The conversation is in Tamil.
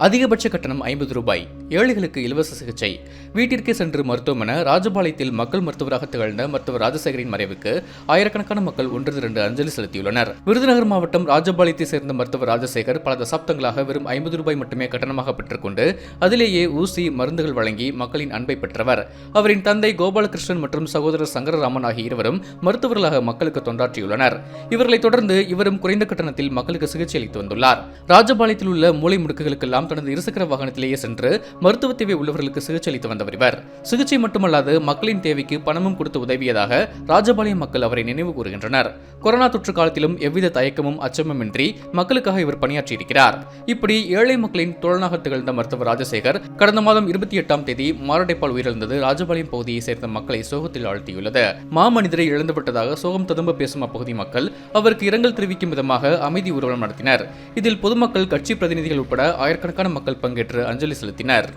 அதிகபட்ச கட்டணம் ஐம்பது ரூபாய். ஏழைகளுக்கு இலவச சிகிச்சை. வீட்டிற்கே சென்று மருத்துவம் ராஜபாளையத்தில் மக்கள் மருத்துவராக திகழ்ந்த மருத்துவர் ராஜசேகரின் மறைவுக்கு ஆயிரக்கணக்கான மக்கள் ஒன்று இரண்டு அஞ்சலி செலுத்தியுள்ளனர். விருதுநகர் மாவட்டம் ராஜபாளையத்தை சேர்ந்த மருத்துவர் ராஜசேகர் பல தசாப்தங்களாக வெறும் ஐம்பது ரூபாய் மட்டுமே கட்டணமாக பெற்றுக்கொண்டு அதிலேயே ஊசி மருந்துகள் வழங்கி மக்களின் அன்பை பெற்றவர். அவரின் தந்தை கோபாலகிருஷ்ணன் மற்றும் சகோதரர் சங்கரராமன் ஆகிய இருவரும் மருத்துவர்களாக மக்களுக்கு தொண்டாற்றியுள்ளனர். இவர்களைத் தொடர்ந்து இவரும் குறைந்த கட்டணத்தில் மக்களுக்கு சிகிச்சை அளித்து வந்துள்ளார். ராஜபாளையத்தில் உள்ள மூளை முடுக்குகளுக்கெல்லாம் தனது இருசக்கர வாகனத்திலேயே சென்று மருத்துவ தேவை உள்ளவர்களுக்கு சிகிச்சை அளித்து வந்தவர் இவர். சிகிச்சை மட்டுமல்லாது மக்களின் தேவைக்கு பணமும் கொடுத்து உதவியதாக ராஜபாளையம் மக்கள் அவரை நினைவு கூறுகின்றனர். கொரோனா தொற்று காலத்திலும் எவ்வித தயக்கமும் அச்சமுமின்றி மக்களுக்காக இவர் பணியாற்றியிருக்கிறார். இப்படி ஏழை மக்களின் தோழனாக திகழ்ந்த மருத்துவர் ராஜசேகர் கடந்த மாதம் இருபத்தி எட்டாம் தேதி மாரடைப்பால் உயிரிழந்தது ராஜபாளையம் பகுதியை சேர்ந்த மக்களை சோகத்தில் ஆழ்த்தியுள்ளது. மாமனிதரை இழந்துவிட்டதாக சோகம் ததும்ப பேசும் அப்பகுதி மக்கள் அவருக்கு இரங்கல் தெரிவிக்கும் விதமாக அமைதி ஊர்வலம் நடத்தினர். இதில் பொதுமக்கள் கட்சி பிரதிநிதிகள் உட்பட ஆயிரக்கணக்கான மக்கள் பங்கேற்று அஞ்சலி செலுத்தினர்.